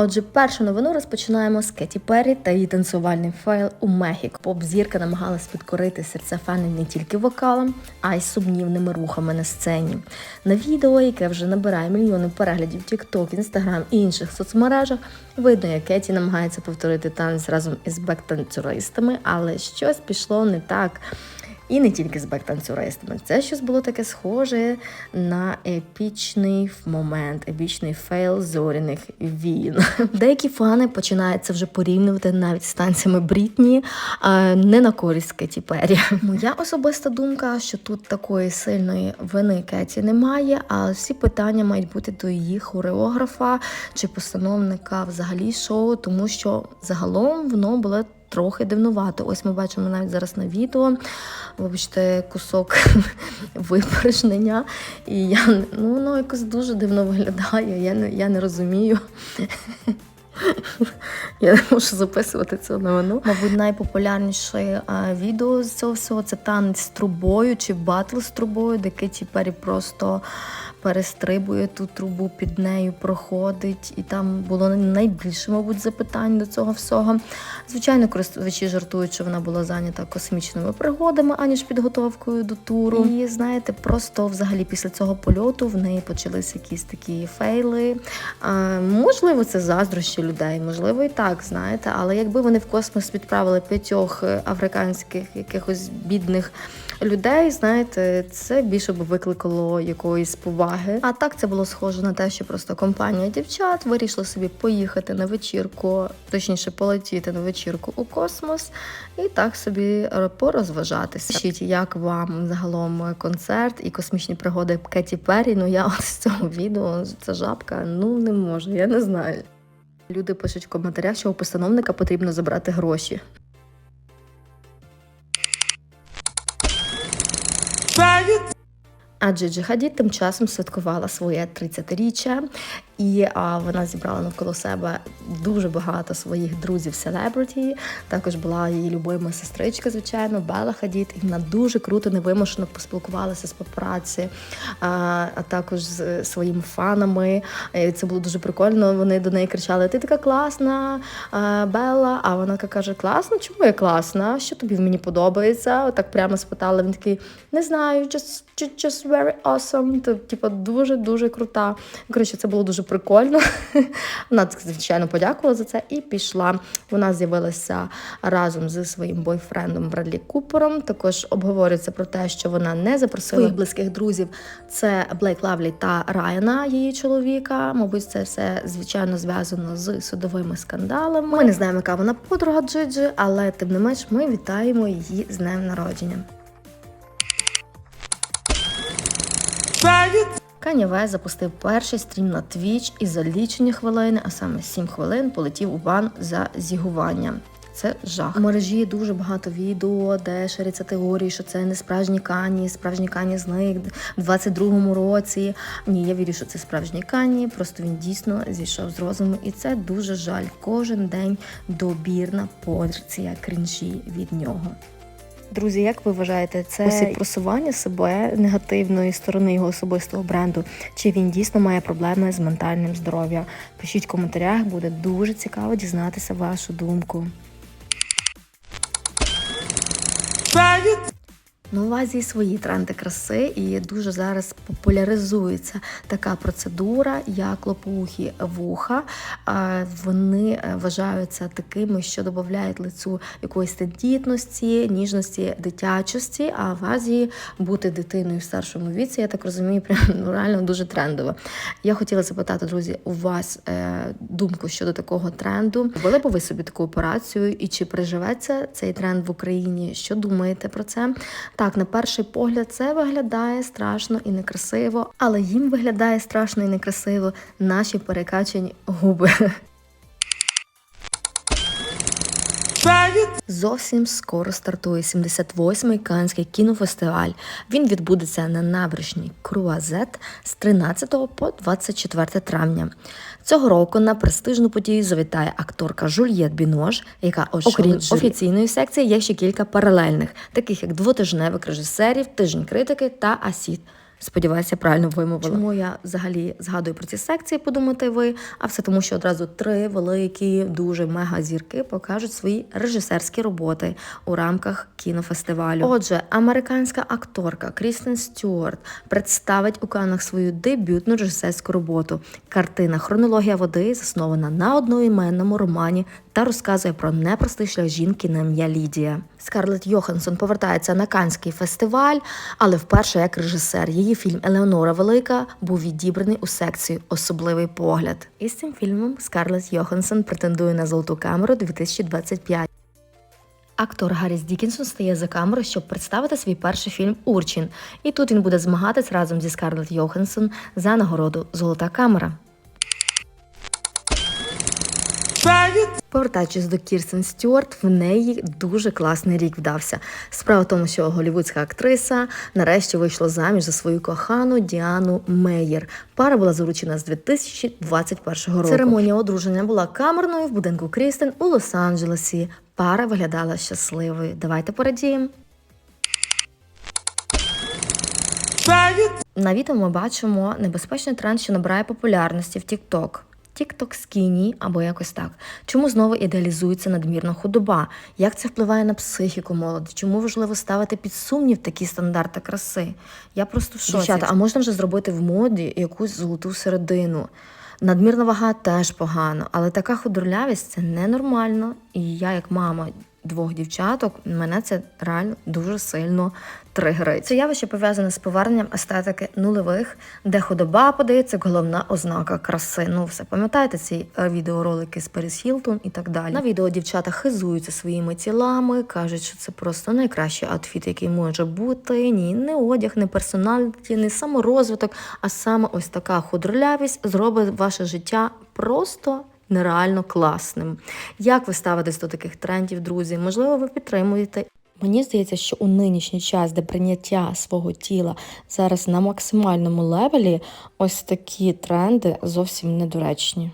Отже, першу новину розпочинаємо з Кеті Перрі та її танцювальний фейл у Мехіко. Поп-зірка намагалась підкорити серця фанів не тільки вокалом, а й сумнівними рухами на сцені. На відео, яке вже набирає мільйони переглядів TikTok, Instagram і інших соцмережах, видно, як Кеті намагається повторити танець разом із бек-танцюристами, але щось пішло не так. І не тільки з бек-танцюристами. Це щось було таке схоже на епічний момент, епічний фейл зоряних війн. Деякі фани починають це вже порівнювати навіть з танцями Брітні, а не на користь Кеті Перрі. Моя особиста думка, що тут такої сильної вини Кеті немає, а всі питання мають бути до її хореографа чи постановника взагалі шоу, тому що загалом воно було трохи дивнувато. Ось ми бачимо навіть зараз на відео. Вибачте, кусок випорожнення. І я ну, воно якось дуже дивно виглядає. Я не, я не розумію. Я не можу записувати цю новину. Мабуть, найпопулярніше відео з цього всього це танець з трубою чи батл з трубою, де Кеті Перрі просто перестрибує ту трубу, під нею проходить, і там було найбільше, мабуть, запитань до цього всього. Звичайно, користувачі жартують, що вона була зайнята космічними пригодами, аніж підготовкою до туру. І знаєте, просто взагалі після цього польоту в неї почалися якісь такі фейли. А, можливо, це заздрощі людей, можливо, і так, знаєте, але якби вони в космос відправили п'ятьох е, африканських якихось бідних людей, знаєте, це більше б викликало якоїсь поваги. А так це було схоже на те, що просто компанія дівчат вирішила собі поїхати на вечірку, точніше полетіти на вечірку у космос і так собі порозважатися. Пишіть, як вам загалом концерт і космічні пригоди Кеті Перрі. Ну я от з цього відео ця жабка ну не можу, я не знаю. Люди пишуть в коментарях, що у постановника потрібно забрати гроші. А Джихаді тим часом святкувала своє 30-річчя, і а, вона зібрала навколо себе дуже багато своїх друзів селебриті. Також була її любима сестричка, звичайно, Бела Хадід. І вона дуже круто, невимушено поспілкувалася з папараці, а, а також з своїми фанами. І це було дуже прикольно. Вони до неї кричали: Ти така класна, Белла. А вона каже: Класно, чому я класна? Що тобі в мені подобається? Отак прямо спитала. Він такий: не знаю, just, just very awesome. Типу, дуже дуже крута. Коротше, це було дуже прикольно. Вона, звичайно, подякувала за це і пішла. Вона з'явилася разом зі своїм бойфрендом Бредлі Купером. Також обговорюється про те, що вона не запросила своїх близьких друзів. Це Блейк Лавлі та Райана, її чоловіка. Мабуть, це все звичайно зв'язано з судовими скандалами. Ми не знаємо, яка вона подруга Джиджи, але тим не менш ми вітаємо її з днем народження. Кані Вест запустив перший стрім на Twitch і за лічені хвилини, а саме 7 хвилин, полетів у бан за зігування. Це жах. У мережі дуже багато відео, де ширяться теорії, що це не справжні кані, справжні кані зник в 22-му році. Ні, я вірю, що це справжні кані. Просто він дійсно зійшов з розуму, і це дуже жаль. Кожен день добірна порція крінжі від нього. Друзі, як ви вважаєте, це спосіб просування себе негативної сторони його особистого бренду? Чи він дійсно має проблеми з ментальним здоров'ям? Пишіть в коментарях, буде дуже цікаво дізнатися вашу думку. Ну, в Азії свої тренди краси, і дуже зараз популяризується така процедура, як лопоухі вуха. Вони вважаються такими, що додають лицю якоїсь тендітності, ніжності, дитячості. А в Азії бути дитиною в старшому віці, я так розумію, прям ну, реально дуже трендово. Я хотіла запитати, друзі, у вас е, думку щодо такого тренду? Робили б ви собі таку операцію, і чи приживеться цей тренд в Україні? Що думаєте про це? Так, на перший погляд, це виглядає страшно і некрасиво, але їм виглядає страшно і некрасиво наші перекачані губи. Зовсім скоро стартує 78-й Канський кінофестиваль. Він відбудеться на набережній Круазет з 13 по 24 травня. Цього року на престижну подію завітає акторка Жульєт Бінош, яка окрім офіційної секції є ще кілька паралельних, таких як двотижневик режисерів, тиждень критики та Асід. Сподіваюся, правильно вимовила. Чому я взагалі згадую про ці секції, подумати ви, а все тому, що одразу три великі, дуже мега зірки покажуть свої режисерські роботи у рамках кінофестивалю. Отже, американська акторка Крістен Стюарт представить у Каннах свою дебютну режисерську роботу. Картина Хронологія води заснована на одноіменному романі та розказує про непростий шлях жінки на ім'я Лідія. Скарлетт Йоханссон повертається на Канський фестиваль, але вперше як режисер. Її фільм Елеонора Велика був відібраний у секцію Особливий погляд. І з цим фільмом Скарлетт Йоханссон претендує на золоту камеру 2025. Актор Гарріс Дікінсон стає за камеру, щоб представити свій перший фільм Урчин. І тут він буде змагатись разом зі Скарлетт Йоханссон за нагороду Золота камера. Повертаючись до Кірстен Стюарт, в неї дуже класний рік вдався. Справа в тому, що голівудська актриса нарешті вийшла заміж за свою кохану Діану Мейєр. Пара була заручена з 2021 року. Церемонія одруження була камерною в будинку Крістен у Лос-Анджелесі. Пара виглядала щасливою. Давайте порадіємо. На відео ми бачимо небезпечний тренд, що набирає популярності в TikTok. TikTok скіні або якось так. Чому знову ідеалізується надмірна худоба? Як це впливає на психіку молоді? Чому важливо ставити під сумнів такі стандарти краси? Я просто в шоці. Дівчата, а можна вже зробити в моді якусь золоту середину? Надмірна вага теж погано, але така худорлявість це ненормально. І я, як мама двох дівчаток, мене це реально дуже сильно тригерить. Це явище пов'язане з поверненням естетики нульових, де худоба подається головна ознака краси. Ну, все пам'ятаєте ці е, відеоролики з Періс Хілтон і так далі. На відео дівчата хизуються своїми тілами, кажуть, що це просто найкращий аутфіт, який може бути. Ні, не одяг, не персоналіті, не саморозвиток, а саме ось така худорлявість зробить ваше життя просто нереально класним. Як ви ставитесь до таких трендів, друзі? Можливо, ви підтримуєте. Мені здається, що у нинішній час, де прийняття свого тіла зараз на максимальному левелі, ось такі тренди зовсім недоречні.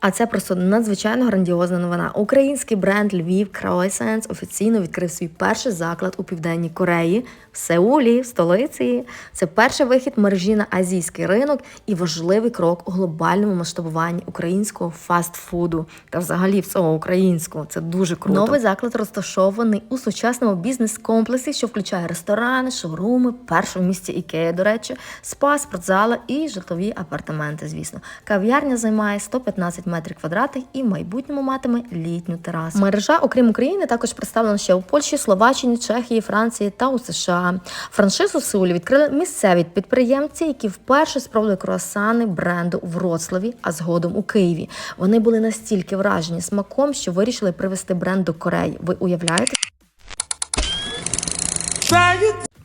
А це просто надзвичайно грандіозна новина. Український бренд Львів Croissants офіційно відкрив свій перший заклад у південній Кореї в Сеулі, в столиці. Це перший вихід мережі на азійський ринок і важливий крок у глобальному масштабуванні українського фастфуду та взагалі всього українського. Це дуже круто. Новий заклад розташований у сучасному бізнес-комплексі, що включає ресторани, шоуруми, перше в місті Ікея, до речі, спа, спортзали і житлові апартаменти. Звісно, кав'ярня займає 115 метрів квадратних і в майбутньому матиме літню терасу. Мережа, окрім України, також представлена ще у Польщі, Словаччині, Чехії, Франції та у США. Франшизу в Сеулі відкрили місцеві підприємці, які вперше спробували круасани бренду у Вроцлаві, а згодом у Києві. Вони були настільки вражені смаком, що вирішили привезти бренд до Кореї. Ви уявляєте?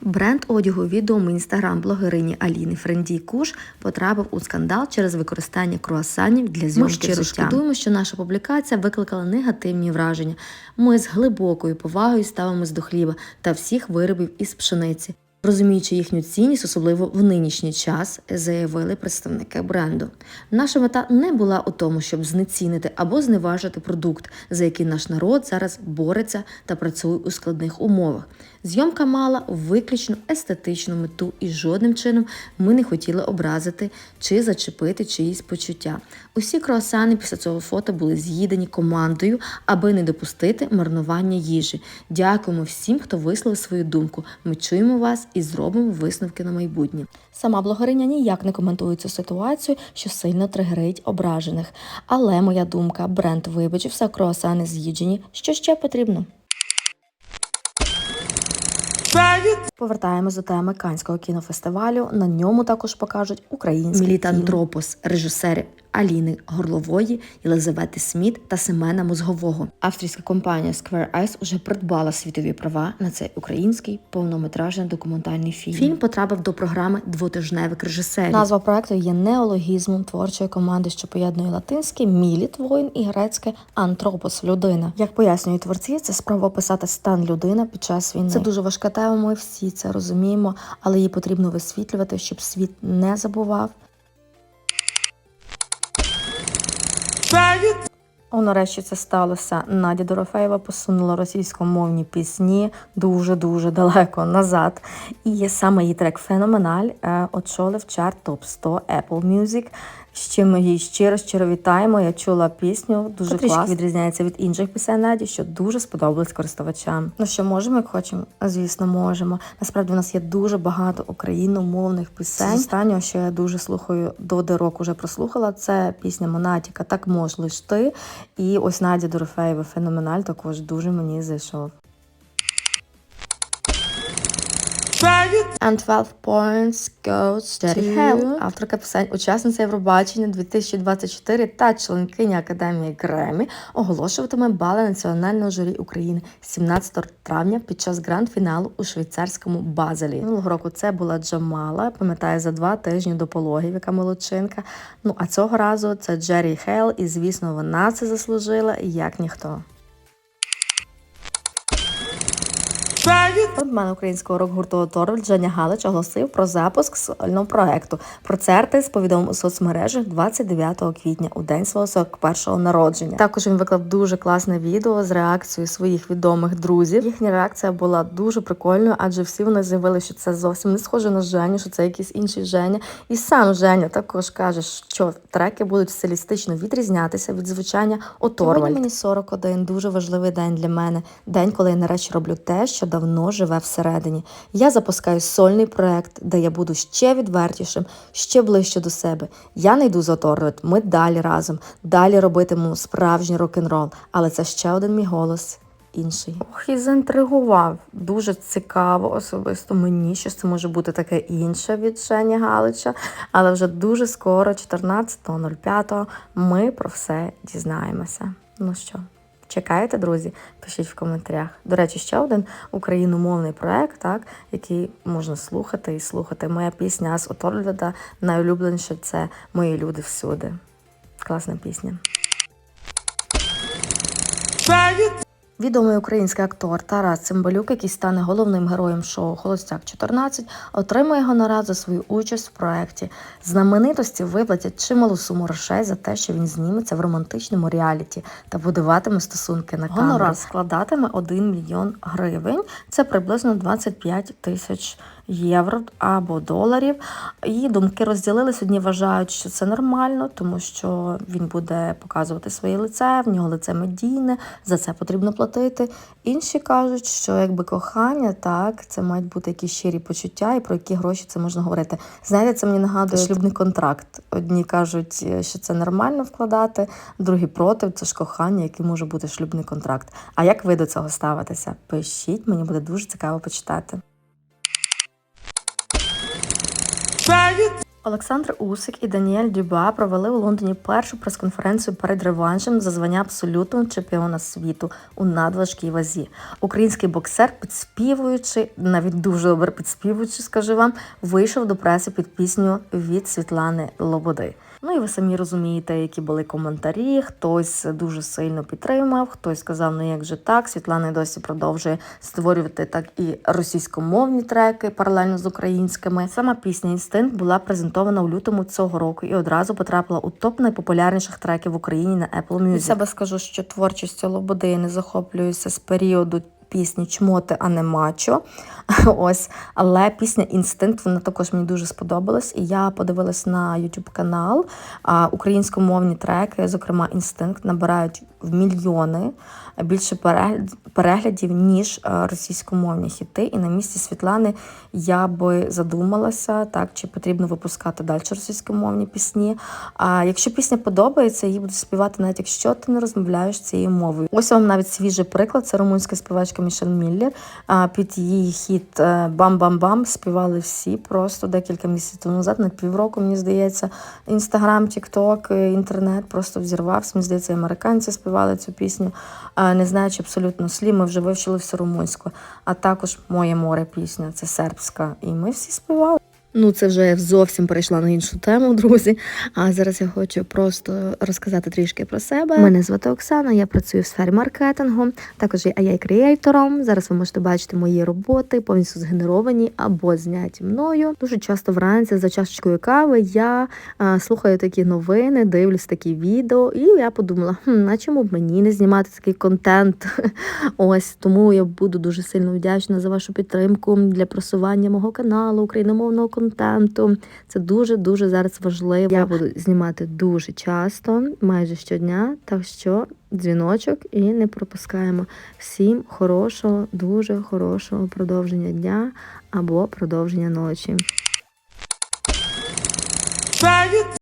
Бренд одягу відомої інстаграм-блогерині Аліни Френдій Куш потрапив у скандал через використання круасанів для зйомки Ми щиро шкодуємо, що наша публікація викликала негативні враження. Ми з глибокою повагою ставимось до хліба та всіх виробів із пшениці. Розуміючи їхню цінність, особливо в нинішній час, заявили представники бренду. Наша мета не була у тому, щоб знецінити або зневажити продукт, за який наш народ зараз бореться та працює у складних умовах. Зйомка мала виключно естетичну мету, і жодним чином ми не хотіли образити чи зачепити чиїсь почуття. Усі круасани після цього фото були з'їдені командою, аби не допустити марнування їжі. Дякуємо всім, хто висловив свою думку. Ми чуємо вас і зробимо висновки на майбутнє. Сама блогериня ніяк не коментує цю ситуацію, що сильно тригерить ображених. Але моя думка, бренд вибачився, круасани з'їджені. Що ще потрібно? Повертаємось до теми Канського кінофестивалю. На ньому також покажуть український мілітантропос, режисери Аліни Горлової, Єлизавети Сміт та Семена Мозгового. Австрійська компанія Square Eyes уже придбала світові права на цей український повнометражний документальний фільм. Фільм потрапив до програми двотижневик режисерів. Назва проекту є неологізмом творчої команди, що поєднує латинське міліт воїн і грецьке антропос людина. Як пояснюють творці, це спроба описати стан людини під час війни. Це дуже важка тема. Ми всі це розуміємо, але її потрібно висвітлювати, щоб світ не забував. О, нарешті це сталося. Надя Дорофеєва посунула російськомовні пісні дуже-дуже далеко назад. І саме її трек Феноменаль е, очолив чарт топ 100 Apple Music. З чим ми її щиро щиро вітаємо. Я чула пісню, дуже класно. відрізняється від інших пісень Наді, що дуже сподобалось користувачам. Ну що можемо, як хочемо? Звісно, можемо. Насправді у нас є дуже багато україномовних пісень. З останнього, що я дуже слухаю до дорок, уже прослухала. Це пісня Монатіка Так мож лиш ти. І ось Надя Дорофеєва феноменаль також дуже мені зайшов. And 12 points goes to Hell. Авторка пісень, учасниця Євробачення 2024 та членкиня Академії Гремі оголошуватиме бали Національного журі України 17 травня під час гранд-фіналу у швейцарському Базелі. Минулого року це була Джамала, пам'ятаю, за два тижні до пологів, яка молодчинка. Ну а цього разу це Джері Хейл, і звісно, вона це заслужила як ніхто. Фронтмен українського рок-гурту Торвальд Женя Галич оголосив про запуск сольного проекту. Про це артист повідомив у соцмережах 29 квітня, у день свого 41-го народження. Також він виклав дуже класне відео з реакцією своїх відомих друзів. Їхня реакція була дуже прикольною, адже всі вони заявили, що це зовсім не схоже на Женю, що це якийсь інший Женя. І сам Женя також каже, що треки будуть стилістично відрізнятися від звучання у Торвальд. Сьогодні мені 41, дуже важливий день для мене. День, коли я нарешті роблю те, що давно живе всередині. Я запускаю сольний проект, де я буду ще відвертішим, ще ближче до себе. Я не йду за Торвальд, ми далі разом, далі робитимемо справжній рок-н-рол. Але це ще один мій голос. Інший. Ох, і заінтригував. Дуже цікаво, особисто мені, що це може бути таке інше від Жені Галича. Але вже дуже скоро, 14.05, ми про все дізнаємося. Ну що? Чекаєте, друзі? Пишіть в коментарях. До речі, ще один україномовний проект, так, який можна слухати і слухати. Моя пісня з Оторліда найулюбленіше це Мої люди всюди. Класна пісня. Відомий український актор Тарас Цимбалюк, який стане головним героєм шоу Холостяк 14, отримує гонорар за свою участь в проєкті. Знаменитості виплатять чималу суму грошей за те, що він зніметься в романтичному реаліті та будуватиме стосунки на камеру. Гонорар складатиме 1 мільйон гривень. Це приблизно 25 тисяч євро або доларів. І думки розділились. Одні вважають, що це нормально, тому що він буде показувати своє лице, в нього лице медійне, за це потрібно платити. Інші кажуть, що якби кохання, так, це мають бути якісь щирі почуття, і про які гроші це можна говорити. Знаєте, це мені нагадує шлюбний контракт. Одні кажуть, що це нормально вкладати, другі проти, це ж кохання, який може бути шлюбний контракт. А як ви до цього ставитеся? Пишіть, мені буде дуже цікаво почитати. Олександр Усик і Даніель Дюба провели у Лондоні першу прес-конференцію перед реваншем за звання абсолютного чемпіона світу у надважкій вазі. Український боксер, підспівуючи, навіть дуже добре підспівуючи, скажу вам, вийшов до преси під пісню від Світлани Лободи. Ну і ви самі розумієте, які були коментарі. Хтось дуже сильно підтримав, хтось сказав, ну як же так. Світлана досі продовжує створювати так і російськомовні треки паралельно з українськими. Сама пісня Інстинкт була презентована у лютому цього року і одразу потрапила у топ найпопулярніших треків в Україні на Apple Music. Від себе скажу, що творчістю Лободи я не захоплююся з періоду. Пісні чмоти, а не мачо. Ось, але пісня Інстинкт вона також мені дуже сподобалась. І я подивилась на YouTube канал. Українськомовні треки, зокрема, інстинкт, набирають в мільйони більше переглядів, ніж російськомовні хіти. І на місці Світлани я би задумалася, так чи потрібно випускати далі російськомовні пісні. А якщо пісня подобається, її будуть співати, навіть якщо ти не розмовляєш цією мовою. Ось вам навіть свіжий приклад. Це румунська співачка Мішель Міллер. Під її хіт Бам-бам-бам співали всі просто декілька місяців назад, на півроку, мені здається, інстаграм, тікток, інтернет просто взірвався. Мені здається, американці співали цю пісню не знаючи абсолютно слів, ми вже вивчили всю румунську. А також Моє море пісня, це сербська. І ми всі співали. Ну, це вже я зовсім перейшла на іншу тему, друзі. А зараз я хочу просто розказати трішки про себе. Мене звати Оксана, я працюю в сфері маркетингу, також є ai креатором Зараз ви можете бачити мої роботи, повністю згенеровані або зняті мною. Дуже часто вранці за чашечкою кави я а, слухаю такі новини, дивлюсь такі відео, і я подумала, хм, на чому б мені не знімати такий контент. Ось тому я буду дуже сильно вдячна за вашу підтримку для просування мого каналу, україномовного контенту. Це дуже дуже зараз важливо. Я буду знімати дуже часто, майже щодня. Так що дзвіночок і не пропускаємо. Всім хорошого, дуже хорошого продовження дня або продовження ночі.